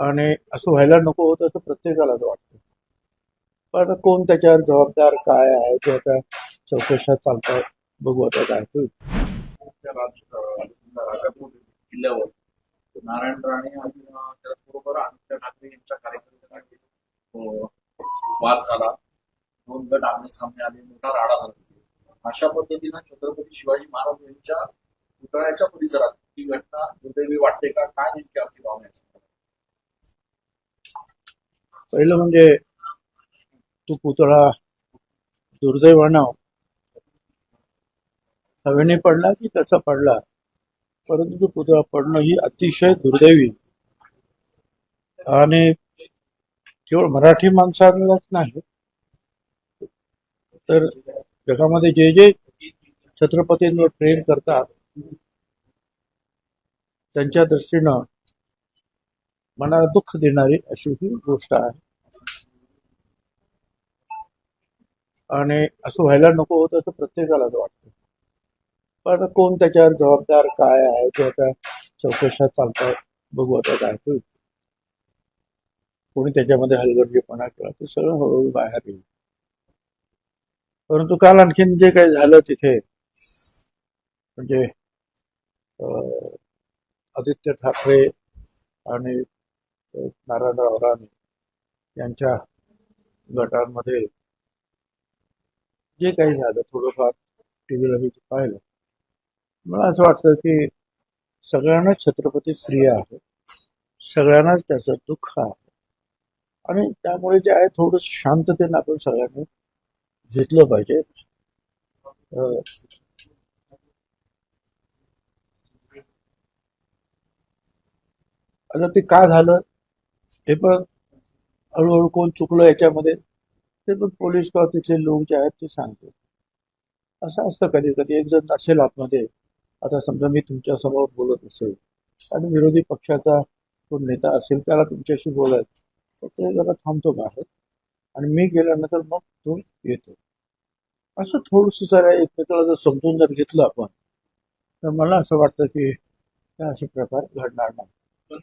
आणि असं व्हायला नको होतं असं प्रत्येकालाच वाटतं. पण आता कोण त्याच्यावर जबाबदार काय आहे ते आता चौकशा चालतात बघू आता काय होईल. किल्ल्यावर नारायण राणे आणि त्याचबरोबर आदित्य ठाकरे यांच्या कार्यकर्त्यांना वाद झाला. दोन गट आमने सामने आले. मोठा राडा झाला. अशा पद्धतीनं छत्रपती शिवाजी महाराज यांच्या पुतळ्याच्या परिसरात ही घटना दुर्दैवी वाटते का काय नेमकी आमची भावना आहे पहिलं म्हणजे तो पुतळा दुर्दैवानं हवेने पडला की तसा पडला? परंतु तो पुतळा पडणं ही अतिशय दुर्दैवी. आणि केवळ मराठी माणसांनाच नाही तर जगामध्ये जे जे छत्रपतींवर प्रेम करतात त्यांच्या दृष्टीनं मनाला दुःख देणारी अशी ही गोष्ट आहे. आणि असं व्हायला नको होतं असं प्रत्येकालाच वाटतं. पण आता कोण त्याच्यावर जबाबदार काय आहे ते आता चौकशा चालतात बघू आता काय होईल. कोणी त्याच्यामध्ये हलगर्जीपणा केला ते सगळं हळूहळू बाहेर येईल. परंतु काल आणखीन जे काही झालं तिथे म्हणजे अं, आदित्य ठाकरे आणि नारायणराव राणे यांच्या गटांमध्ये जे काही झालं थोडंफार टीव्हीला मी पाहिलं. मला असं वाटतं की सगळ्यांनाच छत्रपती प्रिय आहे. सगळ्यांनाच त्याचं दुःख आहे. आणि त्यामुळे जे आहे थोडं शांततेनं आपण सगळ्यांनी घेतलं पाहिजे. अं, आता ते का झालं? हे पण हळूहळू कोण चुकलं याच्यामध्ये ते पण पोलीस किंवा तिथले लोक जे आहेत ते सांगते असं असतं कधी कधी. एक जण असेल आतमध्ये आता समजा मी तुमच्यासमोर बोलत असेल आणि विरोधी पक्षाचा कोण नेता असेल त्याला तुमच्याशी बोलायचं तर ते जरा थांबतो बाहेर आणि मी गेल्यानंतर मग तो येतो. असं थोडंसं जरा एकमेकाला जर समजून जर घेतलं आपण तर मला असं वाटतं की असे प्रकार घडणार नाही.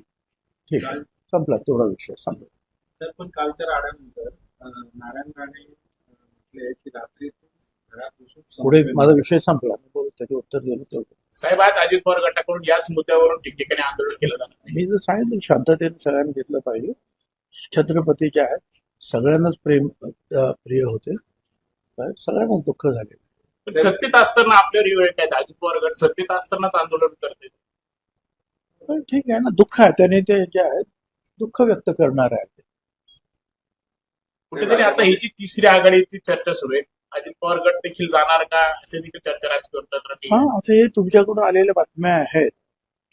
ठीक आहे. संपला तेवढा विषय संपला. तर पण कालच्या राड्यानंतर नारायण राणे म्हटले की रात्री पुढे माझा विषय संपला. मी बोलत त्याचे उत्तर दिलं तेवढं साहेब आज अजित पवार गटाकडून याच मुद्द्यावरून ठिकठिकाणी आंदोलन केलं जाणार. मी जर सांगितलं शांततेने सगळ्यांनी घेतलं पाहिजे. छत्रपती जे आहेत सगळ्यांनाच प्रेम प्रिय होते. काय सगळ्यांनाच दुःख झाले पण सत्तेत असताना आपल्यावर वेळ काय अजित पवार गट सत्तेत असतानाच आंदोलन करते. पण ठीक आहे ना दुःख आहे. त्याने ते जे आहेत दुःख व्यक्त करणार आहेत. कुठेतरी आता ही जी तिसरी आघाडीची चर्चा सुरू आहे अजित पवार गट देखील जाणार का असे देखील चर्चा राजकारणात हा आता हे तुमच्याकडून आलेल्या बातम्या आहेत.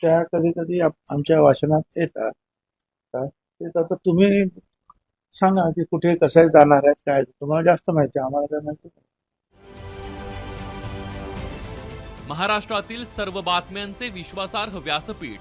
त्या कधी कधी आमच्या वाचनात येतात. काय ते आता तुम्ही सांगा की कुठे कसं जाणार आहेत काय तुम्हाला जास्त माहिती आहे आम्हाला काय माहिती. महाराष्ट्रातील सर्व बातम्यांचे विश्वासार्ह व्यासपीठ